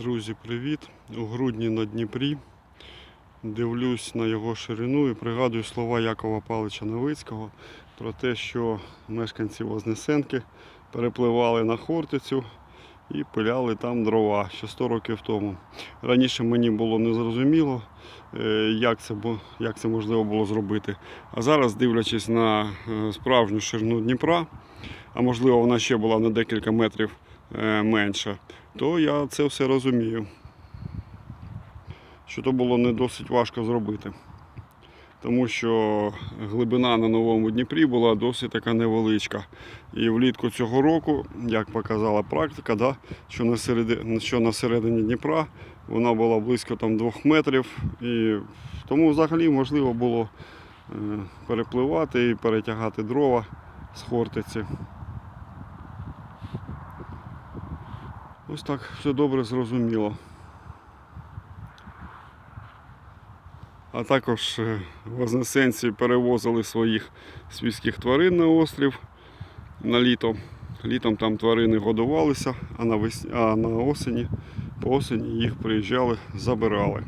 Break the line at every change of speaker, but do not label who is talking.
Друзі, привіт! У грудні на Дніпрі. Дивлюсь на його ширину і пригадую слова Якова Павловича Новицького про те, що мешканці Вознесенки перепливали на Хортицю і пиляли там дрова ще 100 років тому. Раніше мені було незрозуміло, е, як це, як це можливо було зробити. А зараз, дивлячись на е, справжню ширину Дніпра, а можливо вона ще була на декілька метрів е, менша, то я це все розумію. Що то було не досить важко зробити. Тому що глибина на новому Дніпрі була досить така невеличка. І влітку цього року, як показала практика, да, що, на середи, що на середині Дніпра вона була близько там, двох метрів. І тому взагалі можливо було е, перепливати і перетягати дрова з Хортиці. Ось так все добре зрозуміло. А також е, вознесенці перевозили своїх свійських тварин на острів на літо. Літом там тварини годувалися, а на, вес... а на осені, по осені їх приїжджали, забирали.